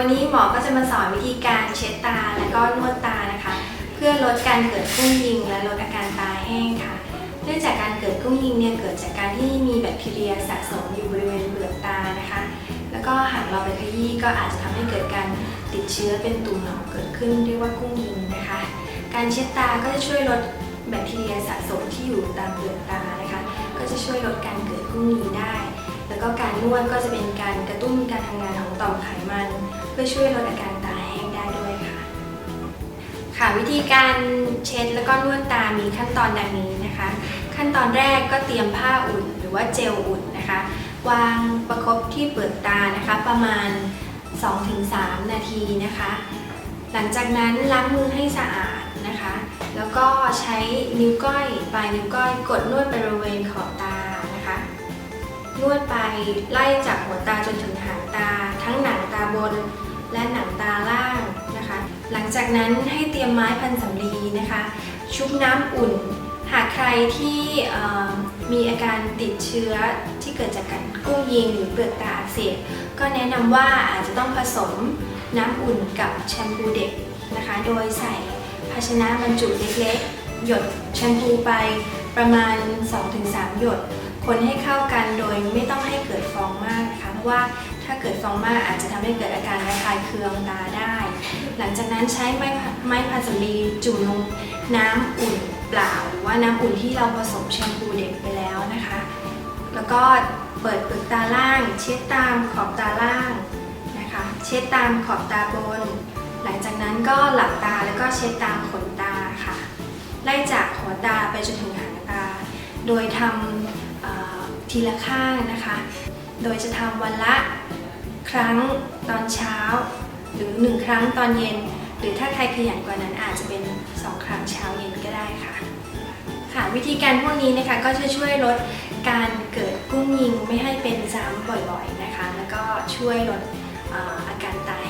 วันนี้หมอจะมาสอนวิธีการเช็ดตาและก็นวดตานะคะ เพื่อลดการเกิดกุ้งยิง และลดอาการตาแห้งค่ะ เนื่องจากการเกิดกุ้งยิงเนี่ยเกิดจากการที่มีแบคทีเรียสะสมอยู่บริเวณเปลือกตานะคะ แล้วก็หากเราไปขยี้ก็อาจจะทำให้เกิดการติดเชื้อเป็นตุ่มหนองเกิดขึ้นเรียกว่ากุ้งยิงนะคะ การเช็ดตาก็จะช่วยลดแบคทีเรียสะสมที่อยู่ตามเปลือกตานะคะ ก็จะช่วยลดการเกิดกุ้งยิงได้ แล้วก็การนวดก็จะเป็นการกระตุ้นการทำงานของต่อมไขมัน เพื่อช่วยลดอาการตาแห้งได้ด้วยค่ะ ค่ะวิธีการเช็ดแล้วก็นวดตามีขั้นตอนดังนี้นะคะ ขั้นตอนแรกก็เตรียมผ้าอุ่น หรือว่าเจลอุ่นนะคะ วางประคบที่เปลือกตานะคะ ประมาณ 2-3 นาทีนะคะ หลังจากนั้นล้างมือให้สะอาดนะคะ แล้วก็ใช้นิ้วก้อยปลายนิ้วก้อยกดนวดไปบริเวณขอบตา นวดไปไล่จากหัวตาจนถึงหางตา ทั้งหนังตาบน และหนังตาล่างนะคะ หลังจากนั้นให้เตรียมไม้พันสำลีนะคะ ชุบน้ำอุ่น หากใครที่มีอาการติดเชื้อที่เกิดจากการกุ้งยิงหรือเปลือกตาอักเสบก็แนะนำว่าอาจจะต้องผสมน้ำอุ่นกับแชมพูเด็กนะคะ โดยใส่ภาชนะบรรจุเล็กๆ หยดแชมพูไปประมาณ 2-3 หยด คนให้เข้ากันโดยไม่ต้องให้เกิดฟองมากนะคะเพราะว่าถ้าเกิดฟองมากอาจจะทำให้เกิดอาการระคายเคืองตาได้ หลังจากนั้นใช้ไม้ไม้พันสำลีจุ่มลงน้ำอุ่นเปล่าหรือว่าน้ำอุ่นที่เราผสมแชมพูเด็กไปแล้วนะคะ แล้วก็เปิดปลือกตาล่าง เช็ดตามขอบตาล่างนะคะ เช็ดตามขอบตาบน หลังจากนั้นก็หลับตาแล้วก็เช็ดตามขนตาค่ะ ไล่จากหัวตาไปจนถึงหางตา โดยทำเอ่อ ทีละข้างนะคะ โดยจะทำวันละครั้งตอนเช้า หรือ 1 ครั้งตอนเย็น หรือถ้าใครขยันกว่านั้นอาจจะเป็น 2 ครั้งเช้าเย็นก็ได้ค่ะค่ะวิธีการพวกนี้นะคะก็จะช่วยลดการเกิดกุ้งยิงไม่ให้เป็นซ้ำบ่อยๆนะคะ แล้วก็ช่วยลดอออาการตาย